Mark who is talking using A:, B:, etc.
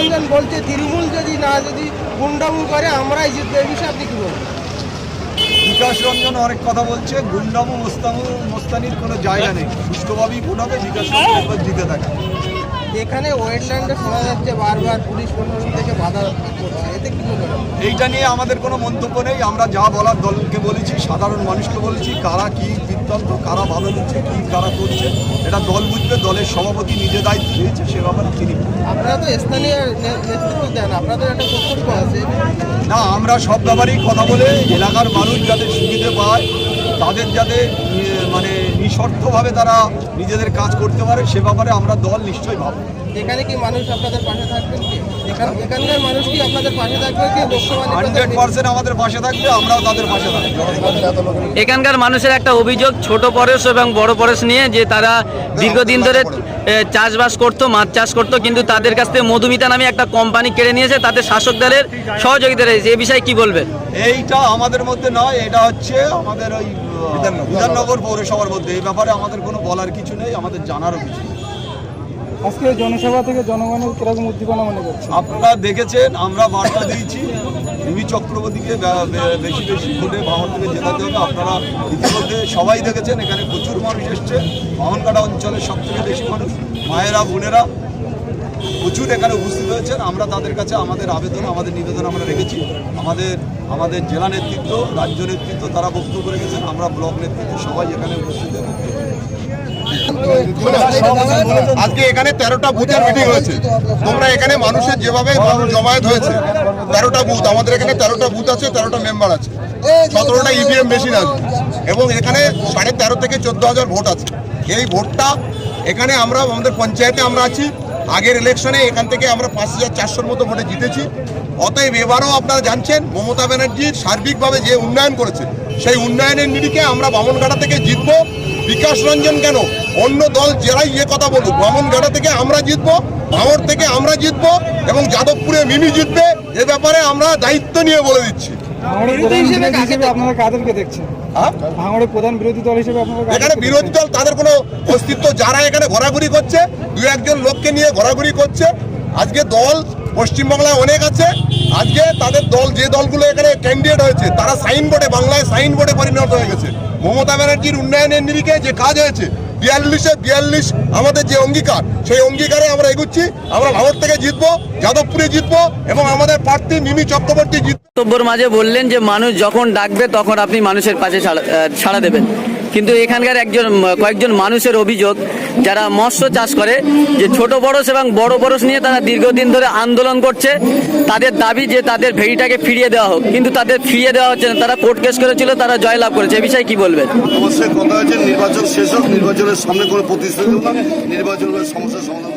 A: রঞ্জন বলছে, তৃণমূল যদি না যদি গুন্ডামু করে, আমরাই জিতবো। এই বিষয়ে
B: বিকাশ রঞ্জন অনেক কথা বলছে। গুন্ডামু, মোস্তামু, মোস্তানির কোনো জায়গা নেই। সুষ্ঠুভাবেই ভোট হবে। বিকাশ রঞ্জন জিতে থাকে।
A: এখানে ওয়েটল্যান্ডে শোনা যাচ্ছে বারবার পুলিশ প্রশাসন থেকে বাধা করছে। এতে কি
B: এইটা নিয়ে আমাদের কোনো মন্তব্য নেই। আমরা যা বলার দলকে বলেছি সাধারণ মানুষকে বলেছি কারা কি বৃত্তান্ত কারা ভালো দিচ্ছে কি কারা করছে এটা দল বুঝবে দলের সভাপতি নিজে দায়িত্ব নিয়েছে সে ব্যাপারে তিনি
A: আপনারা তো স্থানীয় নেতৃত্ব দেন আপনাদের একটা কর্তব্য আছে।
B: না আমরা সব ব্যাপারেই কথা বলে এলাকার মানুষ যাতে সুবিধে পায় তাদের যাতে মানে নিঃশর্তভাবে তারা নিজেদের কাজ করতে পারে সে ব্যাপারে আমরা দল নিশ্চয়ই ভাবব।
A: এখানে কি মানুষ আপনাদের পাশে থাকবে এখানকার মানুষ কি আপনাদের পাশে থাকবে কি লোকসভা
B: হান্ড্রেড পার্সেন্ট আমাদের পাশে থাকবে আমরাও তাদের পাশে থাকব।
C: এখানকার মানুষের একটা অভিযোগ ছোট পরশ এবং বড় পরশ নিয়ে যে তারা দীর্ঘদিন ধরে চাষবাস করতো মাছ চাষ করতো কিন্তু তাদের কাছ থেকে মধুমিতা নামে একটা কোম্পানি কেড়ে নিয়েছে তাদের শাসক দলের সহযোগিতা রয়েছে। এ বিষয়ে কি বলবেন?
B: এইটা আমাদের মধ্যে নয় এটা হচ্ছে আমাদের ওই বিধাননগর পৌরসভার মধ্যে। এই ব্যাপারে আমাদের কোনো বলার কিছু নেই আমাদের জানারও কিছু নেই।
D: আজকে জনসভা থেকে জনগণের কীরকম উদ্দীপনা মনে
B: আপনারা দেখেছেন, আমরা বার্তা দিয়েছি। রুবি চক্রবর্তীকে বেশি বেশি ভোটে ভাঙন থেকে জেতাতে হবে। আপনারা ইতিমধ্যে সবাই দেখেছেন, এখানে প্রচুর মানুষ এসছে। ভাঙনকাটা অঞ্চলের সব থেকে বেশি মানুষ, মায়েরা, বোনেরা প্রচুর এখানে উপস্থিত হয়েছেন। আমরা তাদের কাছে আমাদের আবেদন, আমাদের নিবেদন আমরা রেখেছি। আমাদের আমাদের জেলা নেতৃত্ব, রাজ্য নেতৃত্ব, তারা বক্তব্য রেখেছেন, আমরা ব্লক নেতৃত্ব সবাই এখানে উপস্থিত
E: আজকে এখানে তেরোটা বুথের মিটিং হয়েছে। তোমরা এখানে মানুষের যেভাবে জমায়েত হয়েছে, তেরোটা বুথ আমাদের এখানে তেরোটা বুথ আছে, তেরোটা মেম্বার আছে। সতেরোটা ইভিএম মেশিন আছে। এবং এখানে সাড়ে তেরো থেকে চোদ্দ হাজার ভোট আছে। এই ভোটটা এখানে আমরা, আমাদের পঞ্চায়েতে আমরা আছি। আগের ইলেকশনে এখান থেকে আমরা পাঁচ হাজার চারশোর মতো ভোটে জিতেছি। অতএব এবারও আপনারা জানছেন, মমতা ব্যানার্জির সার্বিকভাবে যে উন্নয়ন করেছে, সেই উন্নয়নের নিরিখে আমরা বামনঘাটা থেকে জিতবো। বিকাশ রঞ্জন কেন? অন্য দল যারাই ইয়ে কথা বলুক, বামনঘাটা থেকে আমরা জিতবো ভাঙড় থেকে আমরা জিতবো এবং যাদবপুরে মিমি জিতবে, এ ব্যাপারে আমরা দায়িত্ব নিয়ে বলে দিচ্ছি।
D: আপনারা কাদেরকে দেখছেন?
E: হ্যাঁ?
D: ভাঙড়ের প্রধান বিরোধী দল হিসেবে আপনারা
E: এখানে বিরোধী দল তাদের কোনো অস্তিত্ব যারা এখানে ঘোরাঘুরি করছে দু একজন লোককে নিয়ে ঘোরাঘুরি করছে। আজকে দল পশ্চিমবাংলায় অনেক আছে। আজকে তাদের দল যে দলগুলো এখানে ক্যান্ডিডেট হয়েছে তারা সাইনবোর্ডে বাংলায় সাইনবোর্ডে পরিণত হয়ে গেছে। মমতা ব্যানার্জির উন্নয়নের নিরিখে যে কাজ হয়েছে বিয়াল্লিশে বিয়াল্লিশ আমাদের যে অঙ্গীকার, সেই অঙ্গীকারে আমরা এগুচ্ছি। আমরা ভারত থেকে জিতবো, যাদবপুরে জিতবো এবং আমাদের প্রার্থী মিমি চক্রবর্তী
C: জিত মাঝে বললেন যে মানুষ যখন ডাকবে তখন আপনি মানুষের পাশে ছাড়া দেবেন। কিন্তু এখানকার একজন, কয়েকজন মানুষের অভিযোগ, যারা মৎস্য চাষ করে, যে ছোট বড়স এবং বড় বড়স নিয়ে তারা দীর্ঘদিন ধরে আন্দোলন করছে, তাদের দাবি যে তাদের ভেড়িটাকে ফিরিয়ে দেওয়া হোক। কিন্তু তাদের ফিরিয়ে দেওয়া হচ্ছে না, তারা কোর্ট কেস করেছিল, তারা জয়লাভ করেছে। এ বিষয়ে কি বলবেন?
F: অবশ্যই কথা নির্বাচন শেষ হোক, নির্বাচনের সামনে কোনো প্রতিশ্রুতি নির্বাচনের সমস্যা সমাধান